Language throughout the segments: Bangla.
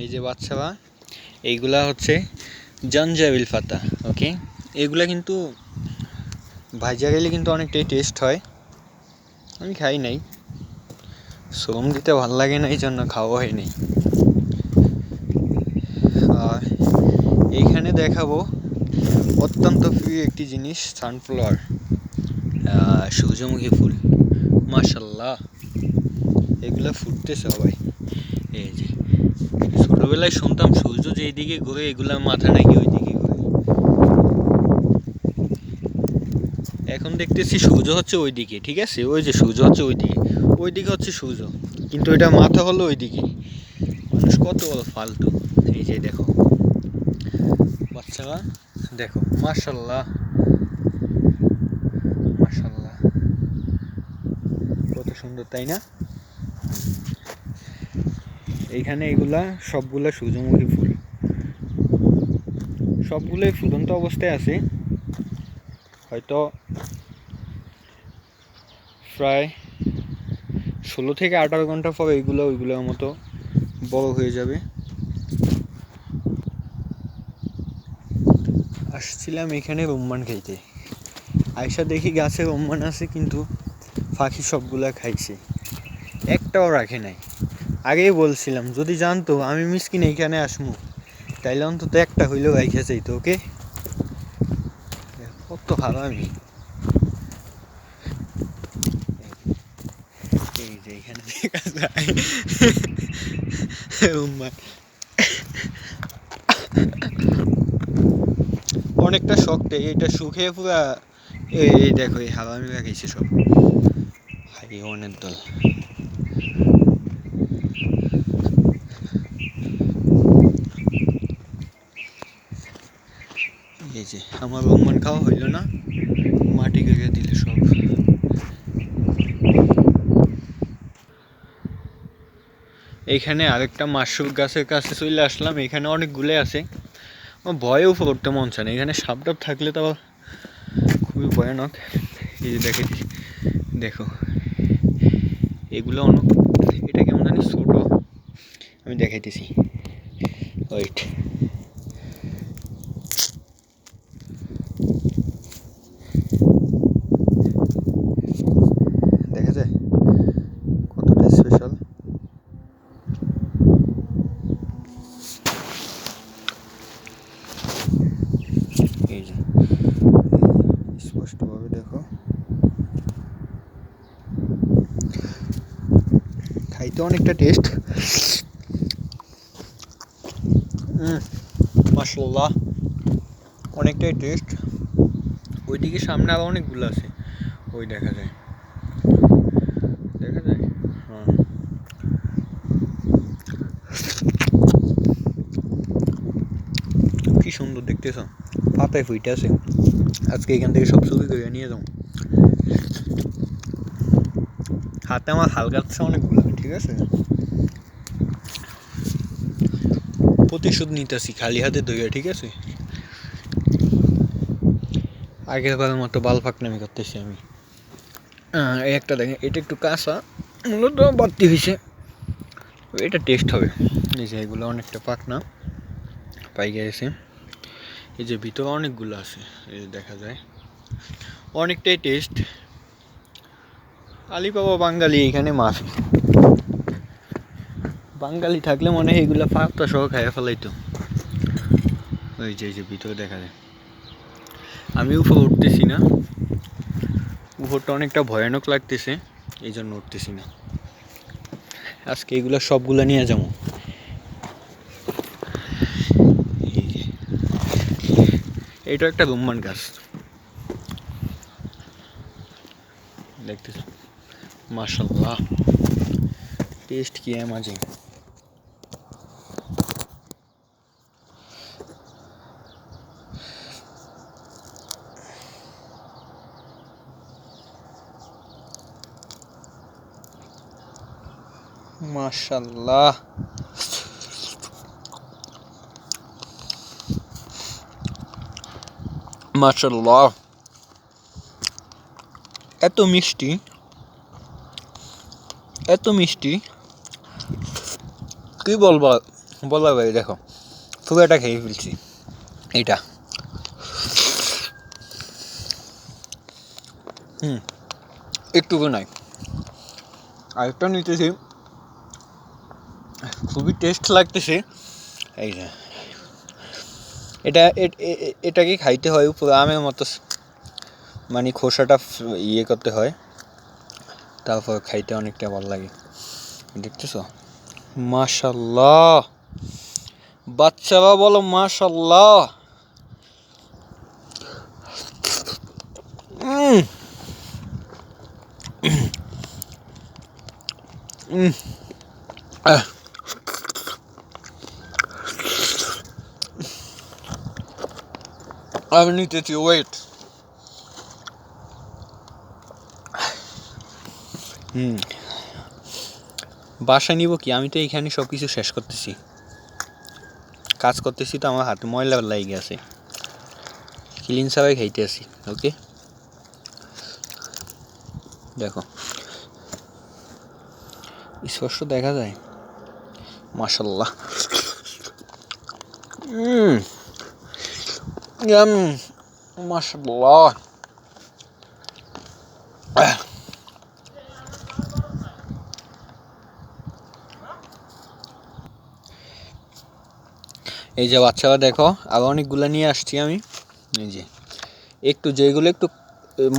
এই যে বাচ্চারা এইগুলা হচ্ছে জঞ্জাবিল পাতা ওকে এগুলা কিন্তু ভাজা গেলে কিন্তু অনেকটাই টেস্ট হয়। আমি খাই নাই। শ্রম দিতে ভালো লাগে না এই জন্য খাওয়া হয়নি আর এইখানে দেখাবো অত্যন্ত প্রিয় একটি জিনিস সানফ্লাওয়ার সূর্যমুখী ফুল। মাশাল্লাহ। এগুলো ফুটতে সবাই। এই যে। ছোটবেলায় শুনতাম সূর্য যে এইদিকে ঘুরে এগুলা মাথা নাকি ওইদিকে ঘুরে। এখন দেখতেছি সূর্য হচ্ছে ওইদিকে, ঠিক আছে? ওই যে সূর্য হচ্ছে ওইদিকে ওইদিকে হচ্ছে সূর্য। কিন্তু এটা মাথা হলো ওইদিকে। মানুষ কত বড় ফালতু। এই যে দেখো। বাচ্চারা, দেখো, মাশাল্লাহ। মাশাল্লাহ। কত সুন্দর, তাই না? এইখানে এগুলা সবগুলা সূর্যমুখী ফুল। সবগুলোই ফুটন্ত অবস্থায় আছে। হয়তো প্রায় ষোলো থেকে আঠারো ঘণ্টা পর এইগুলো ওইগুলোর মতো বড় হয়ে যাবে। আসছিলাম এখানে রুম্মান খাইতে। আয়সা দেখি গাছে রুম্মান আছে, কিন্তু পাখি সবগুলা খাইছে। একটাও রাখে নাই। আগেই বলছিলাম, যদি জানতো আমি মিসকিন এইখানে আসমু, তাইলে অন্তত একটা হইলেও রাইখে চাইতো ওকে? কত হারামি এই যে এখানে দেখা যায়। অনেকটা এটা শুকিয়ে পুরা, এই দেখো এই হারামি রাখিছে সব। হাই অনেক দল। এই যে, আমার রোমান খাওয়া হইল না, মাটি কেটে দিলে সব। এইখানে আরেকটা মাশরুম গাছের কাছে চলে আসলাম, এখানে অনেকগুলো আছে। আমার ভয়েও পড়তে মন চায় না, এখানে সাপ টাপ থাকলে তো খুবই ভয়ানক। এই যে দেখে, দেখো। এগুলো অনেক, এটা কেমন জানি ছোট। আমি দেখাইতেছি। ওয়েট দেখা যায় কতটা স্পেশাল এই যে স্পষ্টভাবে দেখো। অনেকটা টেস্ট মাসাল্লাহ অনেকটাই টেস্ট ওইদিকে সামনে আবার অনেকগুলো আছে। ওই দেখা যায়। দেখা যায়? হ্যাঁ। কি সুন্দর দেখতেছ? পাতায় ফুইটে আছে। আজকে এখান থেকে সব চুরি করে নিয়ে যাও হাতে আমার হালকা অনেকগুলো, ঠিক আছে? প্রতিশোধ নিতেছি, খালি হাতে ধুয়ে ঠিক আছে? আগের বারের মতো বাল ফাঁকনামি করতেছি আমি। এই একটা দেখেন, এটা একটু কাঁচা, মূলত বাড়তি হয়েছে এটা টেস্ট হবে। এই যে এগুলো অনেকটা পাকনা পাই গেছে। এই যে ভিতরে অনেকগুলো আছে, এই যে দেখা যায়। অনেকটাই টেস্ট। আলিবাবা বাঙালি এখানে মাফি বাঙালি থাকলে মনে হয় এগুলো পাতা সহ খাইয়া ফেলাইতো। ওই যে যে ভিতরে দেখা যায়। আমি উপর উঠতেছি না। উপরটা অনেকটা ভয়ানক লাগতেছে এই জন্য উঠতেছি না। আজকে এগুলো সবগুলো নিয়ে যাব। এইটা একটা রুম্মান গাছ। দেখতেছ? মাশাল্লাহ। টেস্ট কি है মাশাল্লাহ মাশাল্লাহ এত মিষ্টি। এত মিষ্টি। কি বলব? বলা ভাই, দেখো। ফুগাটা খেয়ে ফেলছি। এটা হুম। একটুকু নাই। আরেকটা নিতেছি। খুবই টেস্ট লাগতেছে। এই যে। এটা এটাকে খাইতে হয় পুরো আমের মতো। মানে খোসাটা ইয়ে করতে হয়। তারপর খাইতে অনেকটা ভালো লাগে। দেখতেছো? মাশাল্লাহ। বাচ্চারা বলো মাশাল্লাহ। উম। আমি নিতেছি ওয়েট হুম বাসা নিব কি? আমি তো এইখানে সব কিছু শেষ করতেছি। কাজ করতেছি তো আমার হাতে ময়লা লাগে গেছে ক্লিন সাবাই খাইতে আসি ওকে? দেখো। স্পষ্ট দেখা যায়? মাশাল্লাহ। হুম। ইয়াম মাশাল্লাহ এই যে বাচ্চারা দেখো, আরও অনেকগুলো নিয়ে আসছি আমি। এই যে, একটু যেগুলো একটু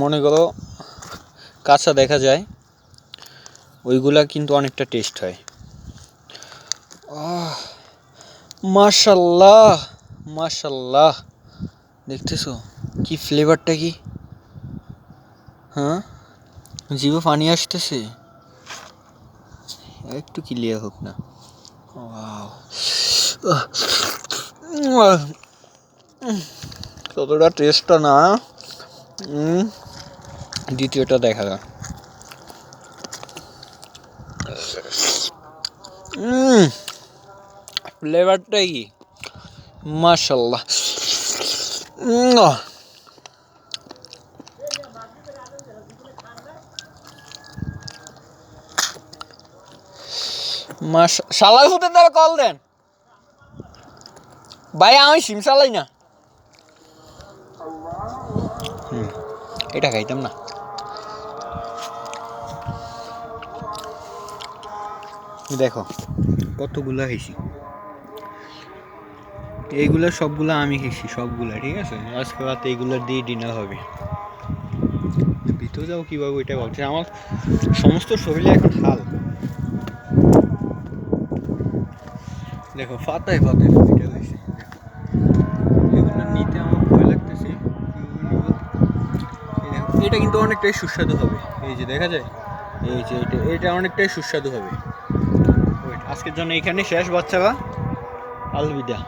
মনে করো, কাঁচা দেখা যায়, ওইগুলা কিন্তু অনেকটা টেস্ট হয়। মাশাল্লাহ মাশাল্লাহ। দেখতেছো? কি ফ্লেভারটা কি? হ্যাঁ? জিভে পানি আসতেছে? একটু ক্লিয়ার হোক না। ততটা টেস্টটা না? দ্বিতীয়টা দেখা যাক। ফ্লেভারটা কি? মাশাল্লাহ শালার ফুটে তারা কল দেন। ভাই, আমি সিম চালাই না। এটা খাইতাম না। দেখো, কতগুলা খাইছি। এইগুলা সবগুলো আমি খেয়েছি, সবগুলো, ঠিক আছে? আজকে রাতে এইগুলো দিয়ে ডিনার হবে। ভিতরে যাও কীভাবে ওইটা ভাবছি, আমার সমস্ত শরীরে এখন হাল। দেখো, ফাতায় ফাতায় ফুটে গেছে এগুলো নিতে আমার ভয় লাগতেছে। এটা কিন্তু অনেকটাই সুস্বাদু হবে। এই যে দেখা যায়? এই যে এটা এটা অনেকটাই সুস্বাদু হবে। আজকের জন্য এখানে শেষ, বাচ্চারা। আলবিদা।